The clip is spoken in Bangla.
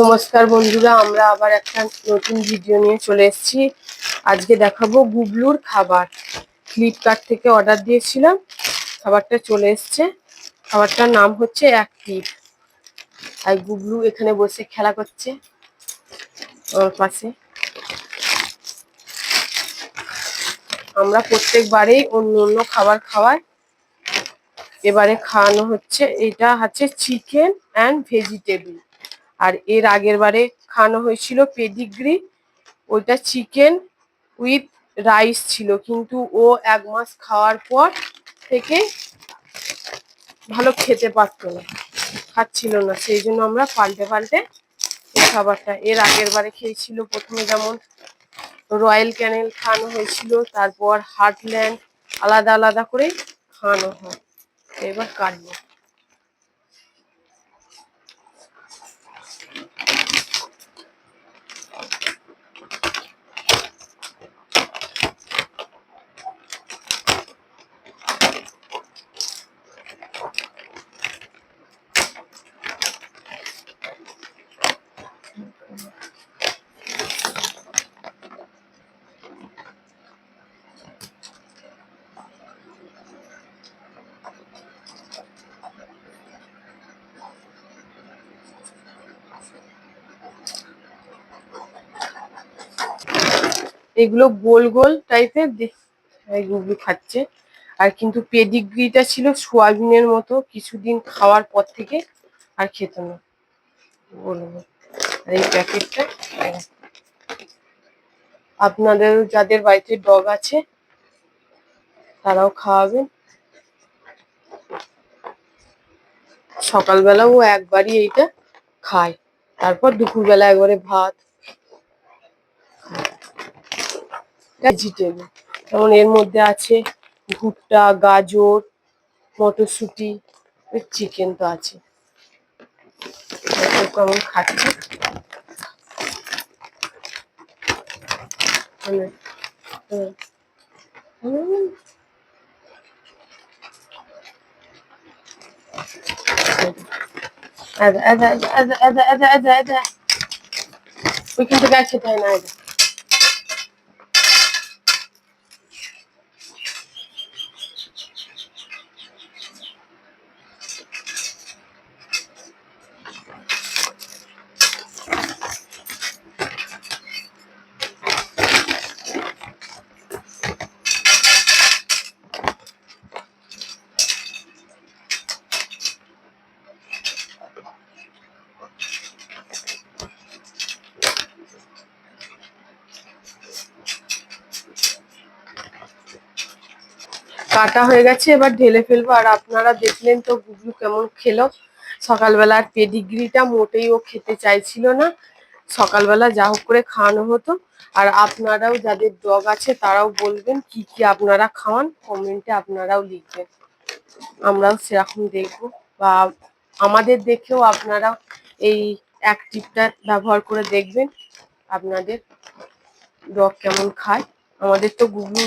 নমস্কার বন্ধুরা, আমরা আবার একটা নতুন ভিডিও নিয়ে চলে এসেছি। আজকে দেখাবো গুবলুর খাবার। ফ্লিপকার্ট থেকে অর্ডার দিয়েছিলাম, খাবারটা চলে এসছে। খাবারটার নাম হচ্ছে অ্যাক্টিভ আর গুবলু এখানে বসে খেলা করছে আমার পাশে। আমরা প্রত্যেকবারেই অন্য অন্য খাবার খাওয়াই। এবারে খাওয়ানো হচ্ছে, এটা হচ্ছে চিকেন অ্যান্ড ভেজিটেবল আর এর আগের বারে খাওয়ানো হয়েছিল পেডিগ্রি ওইটা চিকেন উইথ রাইস ছিল। কিন্তু ও এক মাস খাওয়ার পর থেকে ভালো খেতে পারতো না, খাচ্ছিল না। সেই জন্য আমরা পাল্টে পাল্টে খাবারটা এর আগের বারে খেয়েছিল। প্রথমে যেমন রয়্যাল ক্যানেল খাওয়ানো হয়েছিল, তারপর হার্টল্যান্ড আলাদা আলাদা করে খাওয়ানো হয়। এবার কাটবো। এগুলো গোল গোল টাইপের এইগুলো খাচ্ছে। আর কিন্তু পেডিগ্রিটা ছিল সোয়াবিনের মতো, কিছুদিন খাওয়ার পর থেকে আর খেত না। বলব। আর এই প্যাকেটটা আপনাদের যাদের বাড়িতে ডগ আছে, তারাও খাওয়াবেন সকালবেলা ও একবারই এইটা খায়। তারপর দুপুরবেলা একবারে ভাত ভেজিটেবল যেমন এর মধ্যে আছে ভুট্টা গাজর মটরশুঁটি চিকেন তো আছে। কেমন খাচ্ছে? মানে, হুম। আদা আদা আদা আদা আদা আদা আদা। ওইখান থেকে আর হয় না আদা। কাটা হয়ে গেছে, এবার ঢেলে ফেলব। আর আপনারা দেখলেন তো গুগলু কেমন খেলো। সকালবেলা পেডিগ্রিটা মোটেই ও খেতে চাইছিল না। সকালবেলা যা হোক করে খাওয়ানো হতো। আর আপনারাও যাদের ডগ আছে, তারাও বলবেন কি কি আপনারা খাওয়ান। কমেন্টে আপনারাও লিখবেন। আমরাও সেরকম দেখব। বা আমাদের দেখেও আপনারা এই অ্যাক্টিভটা ব্যবহার করে দেখবেন। আপনাদের ডগ কেমন খায়। আমাদের তো গুগলু